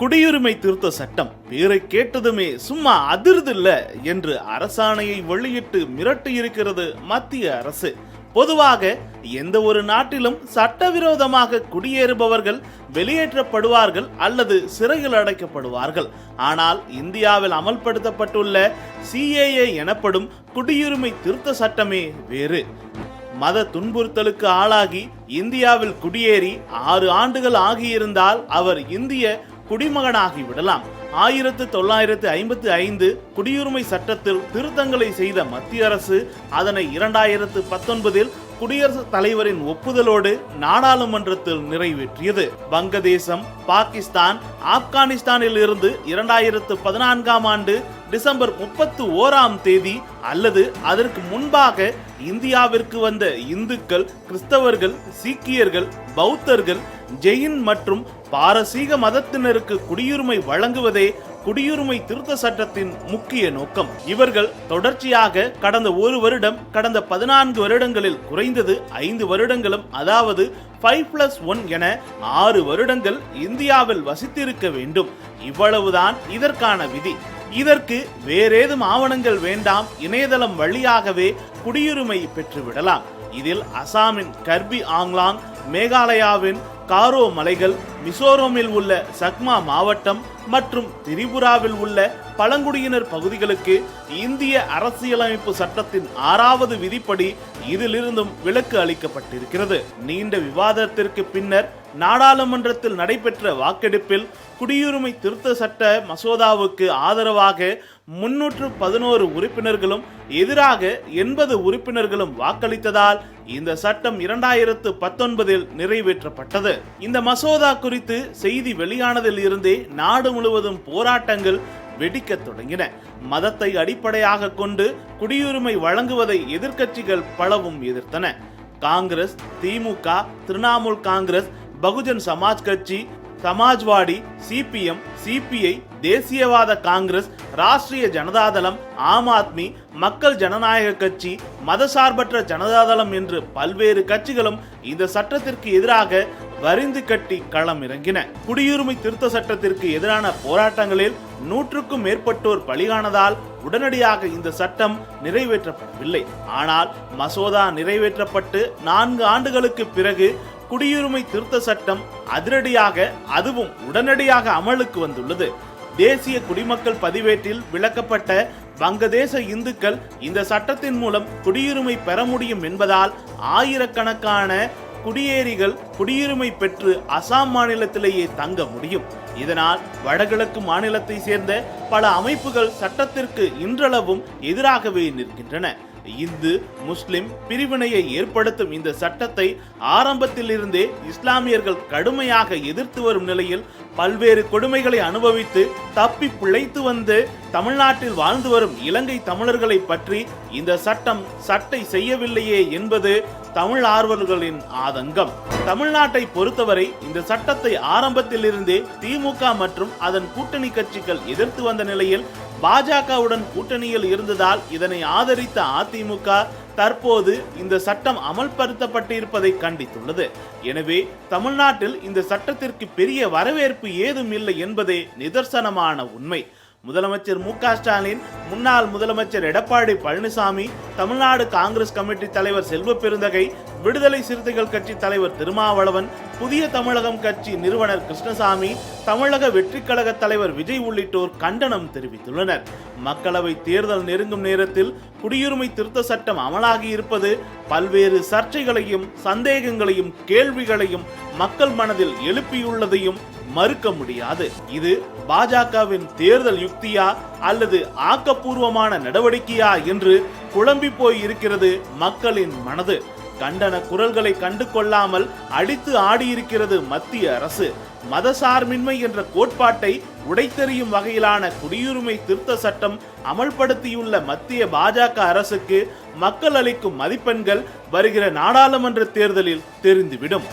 குடியுரிமை திருத்த சட்டம். பேரை கேட்டதுமே சும்மா அதிர்தில்ல என்று அரசாணையை வெளியிட்டு மிரட்டி இருக்கிறது மத்திய அரசு. பொதுவாக எந்த ஒரு நாட்டிலும் சட்டவிரோதமாக குடியேறுபவர்கள் வெளியேற்றப்படுவார்கள் அல்லது சிறையில் அடைக்கப்படுவார்கள். ஆனால் இந்தியாவில் அமல்படுத்தப்பட்டுள்ள சிஏஏ எனப்படும் குடியுரிமை திருத்த சட்டமே வேறு. மத துன்புறுத்தலுக்கு ஆளாகி இந்தியாவில் குடியேறி ஆறு ஆண்டுகள் ஆகியிருந்தால் அவர் இந்திய குடிமகனாகி விடலாம். ஆயிரத்து தொள்ளாயிரத்து ஐம்பத்தி ஐந்து குடியுரிமை சட்டத்தில் திருத்தங்களை செய்த மத்திய அரசு அதனை இரண்டாயிரத்து பத்தொன்பதில் குடியரசுத் தலைவரின் ஒப்புதலோடு நாடாளுமன்றத்தில் நிறைவேற்றியது. வங்கதேசம் பாகிஸ்தான் ஆப்கானிஸ்தானில் இருந்து இரண்டாயிரத்து பதினான்காம் ஆண்டு டிசம்பர் முப்பத்து ஓராம் தேதி அல்லது அதற்கு முன்பாக இந்தியாவிற்கு வந்த இந்துக்கள் கிறிஸ்தவர்கள் சீக்கியர்கள் பௌத்தர்கள் ஜெயின் மற்றும் பாரசீக மதத்தினருக்கு குடியுரிமை வழங்குவதே குடியுரிமை திருத்த சட்டத்தின் முக்கிய நோக்கம். இவர்கள் தொடர்ச்சியாக கடந்த ஒரு வருடம் கடந்த பதினான்கு வருடங்களில் குறைந்தது ஐந்து வருடங்களும் அதாவது ஃபைவ் பிளஸ் ஒன் என ஆறு வருடங்கள் இந்தியாவில் வசித்திருக்க வேண்டும். இவ்வளவுதான் இதற்கான விதி. இதற்கு வேறேதும் ஆவணங்கள் வேண்டாம் இணையதளம் வழியாகவே குடியுரிமை பெற்றுவிடலாம். இதில் அசாமின் கர்பி ஆங்லாங் மேகாலயாவின் காரோ மலைகள் மிசோரமில் உள்ள சக்மா மாவட்டம் மற்றும் திரிபுராவில் உள்ள பழங்குடியினர் பகுதிகளுக்கு இந்திய அரசியலமைப்பு சட்டத்தின் ஆறாவது விதிப்படி இதிலிருந்தும் விலக்கு அளிக்கப்பட்டிருக்கிறது. நீண்ட விவாதத்திற்கு பின்னர் நாடாளுமன்றத்தில் நடைபெற்ற வாக்கெடுப்பில் குடியுரிமை திருத்த சட்ட மசோதாவுக்கு ஆதரவாக முன்னூற்று பதினோரு உறுப்பினர்களும் எதிராக எண்பது உறுப்பினர்களும் வாக்களித்ததால் இந்த சட்டம் இரண்டாயிரத்து பத்தொன்பதில் நிறைவேற்றப்பட்டது. இந்த மசோதா குறித்து செய்தி வெளியானதில் இருந்தே நாடு முழுவதும் போராட்டங்கள் வெடிக்கத் தொடங்கின. மதத்தை அடிப்படையாக கொண்டு குடியுரிமை வழங்குவதை எதிர்க்கட்சிகள் பலவும் எதிர்த்தன. காங்கிரஸ் திமுக திரிணாமுல் காங்கிரஸ் பகுஜன் சமாஜ் கட்சி சமாஜ்வாடி சிபிஎம் சிபிஐ தேசியவாத காங்கிரஸ் ராஷ்டிரிய ஜனதாதளம் ஆம் ஆத்மி மக்கள் ஜனநாயக கட்சி மதசார்பற்ற ஜனதாதளம் என்று பல்வேறு கட்சிகளும் இந்த சட்டத்திற்கு எதிராக வரிந்து கட்டி களம் இறங்கின. குடியுரிமை திருத்த சட்டத்திற்கு எதிரான போராட்டங்களில் நூற்றுக்கும் மேற்பட்டோர் பலியானதால் உடனடியாக இந்த சட்டம் நிறைவேற்றப்படவில்லை. ஆனால் மசோதா நிறைவேற்றப்பட்டு நான்கு ஆண்டுகளுக்கு பிறகு குடியுரிமை திருத்த சட்டம் அதிரடியாக அதுவும் உடனடியாக அமலுக்கு வந்துள்ளது. தேசிய குடிமக்கள் பதிவேட்டில் விளக்கப்பட்ட வங்கதேச இந்துக்கள் இந்த சட்டத்தின் மூலம் குடியுரிமை பெற முடியும் என்பதால் ஆயிரக்கணக்கான குடியேறிகள் குடியுரிமை பெற்று அசாம் மாநிலத்திலேயே தங்க முடியும். இதனால் வடகிழக்கு மாநிலத்தை சேர்ந்த பல அமைப்புகள் சட்டத்திற்கு இன்றளவும் எதிராகவே நிற்கின்றன. இந்து முஸ்லிம் பிரிவினையை ஏற்படுத்தும் இந்த சட்டத்தை ஆரம்பத்திலிருந்தே இஸ்லாமியர்கள் கடுமையாக எதிர்த்து வரும் நிலையில் பல்வேறு கொடுமைகளை அனுபவித்து தப்பி பிழைத்து வந்து தமிழ்நாட்டில் வாழ்ந்து வரும் இலங்கை தமிழர்களை பற்றி இந்த சட்டம் சட்டை செய்யவில்லையே என்பது தமிழ் ஆர்வலர்களின் ஆதங்கம். தமிழ்நாட்டை பொறுத்தவரை இந்த சட்டத்தை ஆரம்பத்திலிருந்தே திமுக மற்றும் அதன் கூட்டணி கட்சிகள் எதிர்த்து வந்த நிலையில் பாஜகவுடன் கூட்டணியில் இருந்ததால் இதனை ஆதரித்த அதிமுக தற்போது இந்த சட்டம் அமல்படுத்தப்பட்டிருப்பதை கண்டித்துள்ளது. எனவே தமிழ்நாட்டில் இந்த சட்டத்திற்கு பெரிய வரவேற்பு ஏதும் இல்லை என்பதே நிதர்சனமான உண்மை. முதலமைச்சர் மு க ஸ்டாலின் முன்னாள் முதலமைச்சர் எடப்பாடி பழனிசாமி தமிழ்நாடு காங்கிரஸ் கமிட்டி தலைவர் செல்வ பெருந்தகை விடுதலை சிறுத்தைகள் கட்சி தலைவர் திருமாவளவன் புதிய தமிழகம் கட்சி நிறுவனர் கிருஷ்ணசாமி தமிழக வெற்றி கழக தலைவர் விஜய் உள்ளிட்டோர் கண்டனம் தெரிவித்துள்ளனர். மக்களவை தேர்தல் நெருங்கும் நேரத்தில் குடியுரிமை திருத்த சட்டம் அமலாகி இருப்பது பல்வேறு சர்ச்சைகளையும் சந்தேகங்களையும் கேள்விகளையும் மக்கள் மனதில் எழுப்பியுள்ளதையும் மறுக்க முடியாது. இது பாஜகவின் தேர்தல் யுக்தியா அல்லது ஆக்கப்பூர்வமான நடவடிக்கையா என்று குழம்பி போய் இருக்கிறது மக்களின் மனது? கண்டன குரல்களை கண்டு கொள்ளாமல் அடித்து ஆடியிருக்கிறது மத்திய அரசு. மதசார்பின்மை என்ற கோட்பாட்டை உடைத்தெறியும் வகையிலான குடியுரிமை திருத்த சட்டம் அமல்படுத்தியுள்ள மத்திய பாஜக அரசுக்கு மக்கள் அளிக்கும் மதிப்பெண்கள் வருகிற நாடாளுமன்ற தேர்தலில் தெரிந்துவிடும்.